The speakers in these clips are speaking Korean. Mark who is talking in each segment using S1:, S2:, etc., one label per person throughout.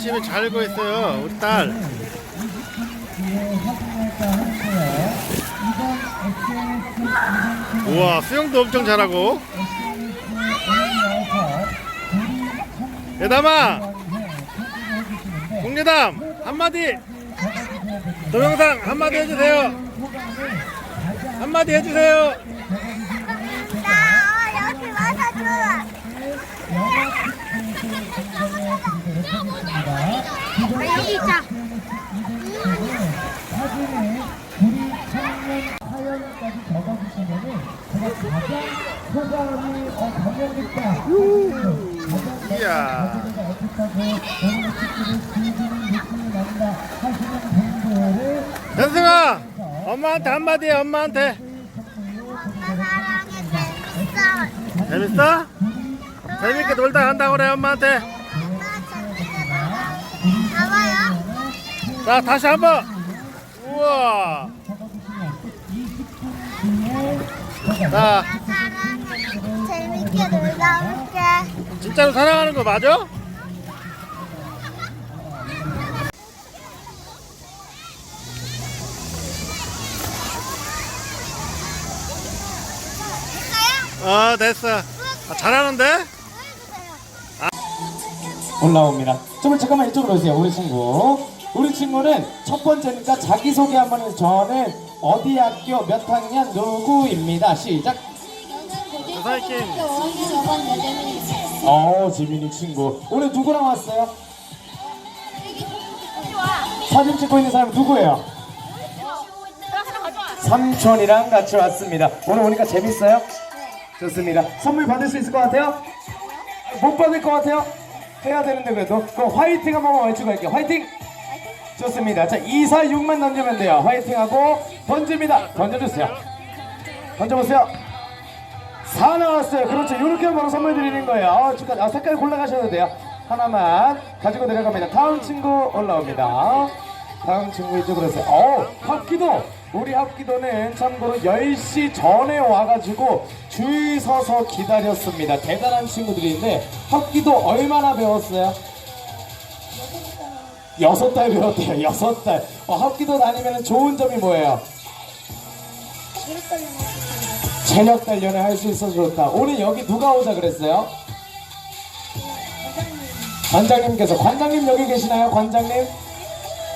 S1: 열심히 잘고 있어요. 우리 딸. 우와, 수영도 엄청 잘하고. 예담아! 공예담! 한마디! 동영상 한마디 해주세요! 한마디 해주세요!
S2: 나 여기 와서 좋아. 여기 있자.
S3: 사진에 우리 청년 사연까지 적어주시면은 제가 가장 소감이 어, 감명 깊다. 가장
S1: 이야.
S3: 내가 어떻다고 오늘 축구를 즐기는 느낌이 난다 하시는 분들을
S1: 현승아! 엄마한테 한마디 해, 엄마한테.
S2: 사랑해 재밌어.
S1: 재밌게 놀다 간다고 그래, 엄마한테. 자, 다시 한 번. 우와. 자.
S2: 재밌게 놀다 올게.
S1: 진짜로 사랑하는 거 맞아?
S2: 어,
S1: 됐어. 아, 잘하는데?
S3: 올라옵니다. 좀 잠깐만 이쪽으로 오세요, 우리 친구. 우리 친구는 첫 번째니까 자기소개 한번 해서 저는 어디 학교 몇 학년 누구입니다. 시작.
S1: 사이킹.
S3: 어, 지민이 친구. 오늘 누구랑 왔어요? 사진 찍고 있는 사람 누구예요? 삼촌이랑 같이 왔습니다. 오늘 오니까 재밌어요? 좋습니다. 선물 받을 수 있을 것 같아요? 못 받을 것 같아요? 해야 되는데 그래도 그럼 화이팅 한 번만 외치고 갈게요. 화이팅! 좋습니다. 자, 2, 4, 6만 던지면 돼요. 화이팅하고 던집니다. 던져주세요. 던져보세요. 4 나왔어요. 그렇죠. 이렇게 바로 선물 드리는 거예요. 아, 축하. 아, 색깔 골라가셔도 돼요. 하나만 가지고 내려갑니다. 다음 친구 올라옵니다. 다음 친구 이쪽으로 오세요. 어, 합기도. 우리 합기도는 참고로 10시 전에 와가지고 줄 서서 기다렸습니다. 대단한 친구들인데 합기도 얼마나 배웠어요? 여섯 달 배웠대요. 여섯 달. 어, 합기도 다니면 좋은 점이 뭐예요? 체력 단련을 할 수 있어서 좋다. 오늘 여기 누가 오자 그랬어요? 관장님께서 관장님 여기 계시나요? 관장님?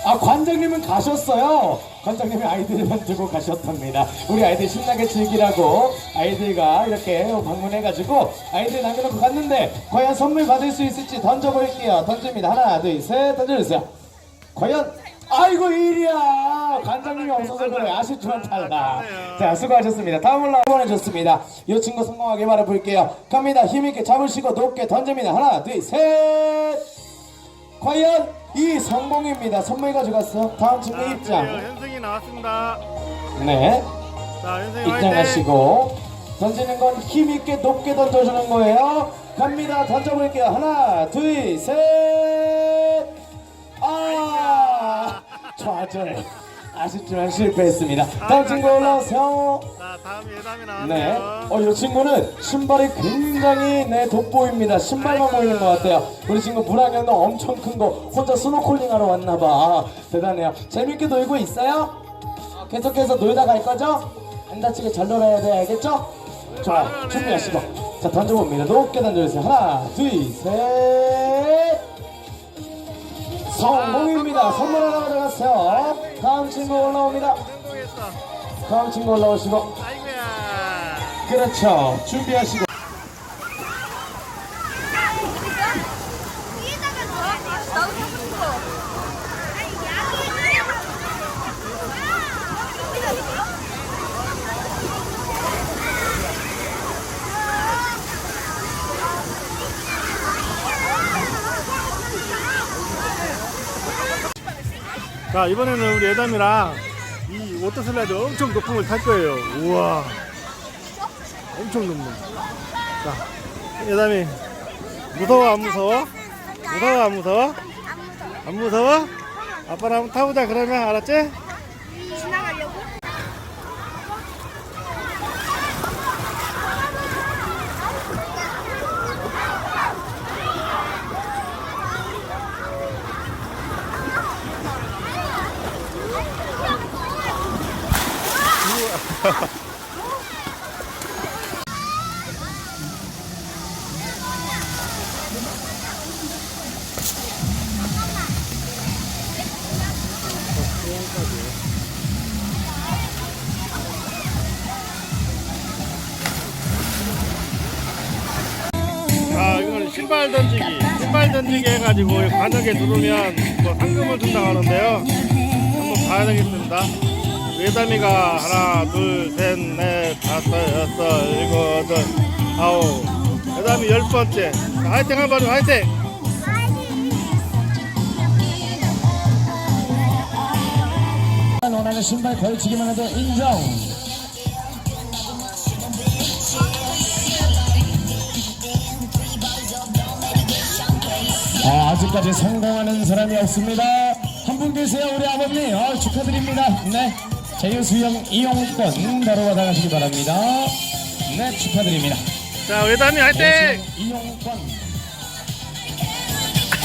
S3: 아 관장님은 가셨어요. 관장님이 아이들만 두고 가셨답니다. 우리 아이들 신나게 즐기라고 아이들과 이렇게 방문해가지고 아이들 남겨놓고 갔는데 과연 선물 받을 수 있을지 던져볼게요. 던집니다. 하나, 둘, 셋, 던져주세요. 과연 아이고 일이야 관장님이 없어서 그래 아쉽지만 탈락 자 수고하셨습니다 다음 올라 보내줬습니다 이 친구 성공하게 말해볼게요 갑니다 힘있게 잡으시고 높게 던집니다 하나 둘셋 과연 이 성공입니다. 선물 가져갔어. 다음 친구
S1: 자, 드디어
S3: 입장.
S1: 현승이 나왔습니다.
S3: 네.
S1: 자, 현승이 화이팅!
S3: 입장하시고 던지는 건 힘있게 높게 던져주는 거예요. 갑니다. 던져볼게요. 하나 둘 셋. 아! 좌절 아쉽지만 실패했습니다 다음 친구 올라오세요
S1: 자, 다음 예담이
S3: 네.
S1: 나왔네요.
S3: 어, 이 친구는 신발이 굉장히 네, 돋보입니다. 신발만 보이는 것 같아요. 우리 친구 불황형도 엄청 큰 거 혼자 스노클링 하러 왔나봐. 아, 대단해요. 재밌게 놀고 있어요? 어, 계속해서 놀다 갈 거죠? 안 다치게 잘 놀아야 돼, 알겠죠? 좋아, 준비하시고. 자, 던져봅니다. 높게 던져주세요. 하나, 둘, 셋. 성공입니다. 선물 하나 가져갔어요. 다음 친구 올라옵니다. 다음 친구 올라오시고.
S1: 아이고야.
S3: 그렇죠. 준비하시고.
S2: 위에다가 넣어. 너무 예쁘고. 아니, 양이
S1: 자, 이번에는 우리 예담이랑 이 워터슬라이드 엄청 높은 걸 탈 거예요. 우와. 엄청 높네. 자, 예담이 무서워 안 무서워? 무서워 안 무서워? 안 무서워? 아빠랑 한번 타보자 그러면 알았지? 아 이건 신발 던지기. 신발 던지기 해가지고 관역에 들어오면 뭐 상금을 준다고 하는데요. 한번 봐야 되겠습니다 외담이가 하나 둘셋넷 다섯 여섯 일곱 여덟 아홉 외담이 열 번째 자, 화이팅 한번 화이팅
S3: 원하는 신발 걸치기만 해도 인정. 아, 아직까지 성공하는 사람이 없습니다. 한 분 계세요, 우리 아버님. 아, 축하드립니다. 네. 제휴수영 이용권 바로 받아가시기 바랍니다. 네, 축하드립니다.
S1: 자 외담이 화이팅
S3: 이용권.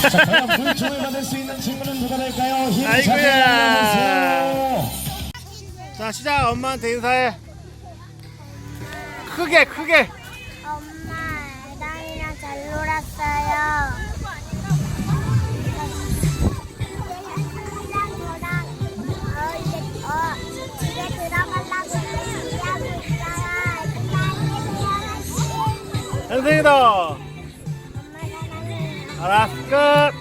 S3: 자, 과연 불총을 받을 수 있는 친구는 누가 될까요? 힘차게
S1: 아이고야. 자 시작 엄마한테 인사해 크게 크게
S2: 엄마, 애당이랑 잘 놀았어요. 사랑해.
S1: 알았어 끝